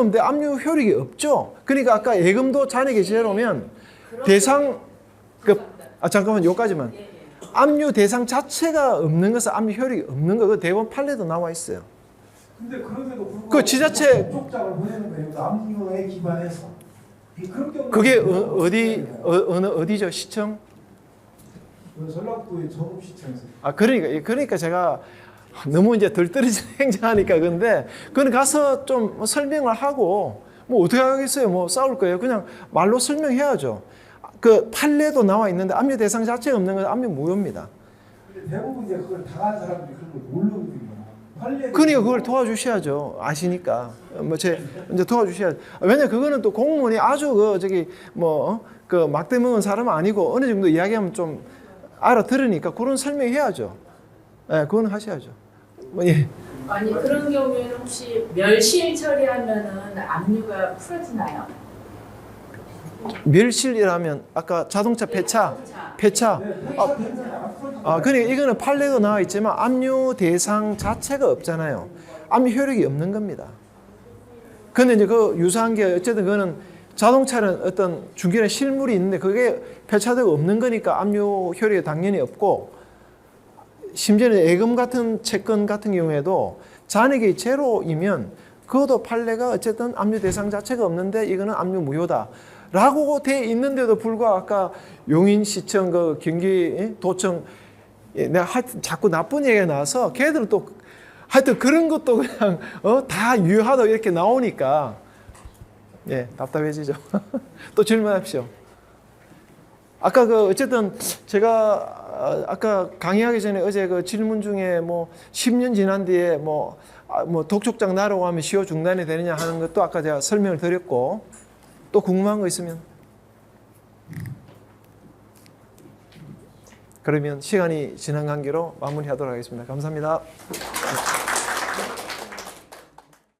없는데 압류 효력이 없죠. 그러니까 아까 예금도 잔액의 제로면 대상 그, 아 잠깐만 요까지만 압류 대상 자체가 없는 것은 압류 효력이 없는 거. 그 대법원 판례도 나와 있어요. 근데 그런데도 불구하고 그 지자체- 접촉장을 보내는 거예요. 그 압류에 기반해서. 이 그런 경우 그게 어, 디 어, 느 어디죠? 시청? 그 전라도의 정읍시청에서 아 그러니까 그러니까 제가 너무 이제 덜 떨어진 행정하니까 근데 그건 가서 좀 설명을 하고 뭐 어떻게 하겠어요? 뭐 싸울 거예요? 그냥 말로 설명해야죠. 그 판례도 나와 있는데 압류 대상 자체가 없는 건 압류 무효입니다. 근데 대부분 이제 그걸 당한 사람들이 그런 걸 모르거든요. 그러니까 그걸 도와주셔야죠. 아시니까 뭐 제 이제 도와주셔야죠. 왜냐 그거는 또 공무원이 아주 그 저기 뭐 그 막대 먹은 사람 아니고 어느 정도 이야기하면 좀 알아들으니까 그런 설명해야죠. 예, 그건 하셔야죠. 뭐 예. 아니 그런 경우에는 혹시 멸실 처리하면은 압류가 풀어지나요? 멸실이라면 아까 자동차 폐차, 폐차. 네, 아, 아. 아, 그러니까 이거는 판례도 나와 있지만 압류 대상 자체가 없잖아요. 압류 효력이 없는 겁니다. 근데 이제 그 유사한 게 어쨌든 그거는 자동차는 어떤 중간에 실물이 있는데 그게 폐차되고 없는 거니까 압류 효력이 당연히 없고 심지어는 예금 같은 채권 같은 경우에도 잔액이 제로이면 그것도 판례가 어쨌든 압류 대상 자체가 없는데 이거는 압류 무효다. 라고 돼 있는데도 불구하고 아까 용인시청 그 경기 도청 예, 내가 하여튼 자꾸 나쁜 얘기가 나와서 걔들은 또 하여튼 그런 것도 그냥 어, 다 유효하다 이렇게 나오니까 예 답답해지죠. 또 질문하십시오. 아까 그 어쨌든 제가 아, 아까 강의하기 전에 어제 그 질문 중에 뭐 10년 지난 뒤에 뭐, 아, 뭐 독촉장 하면 시효 중단이 되느냐 하는 것도 아까 제가 설명을 드렸고 또 궁금한 거 있으면 그러면 시간이 지난 관계로 마무리하도록 하겠습니다. 감사합니다.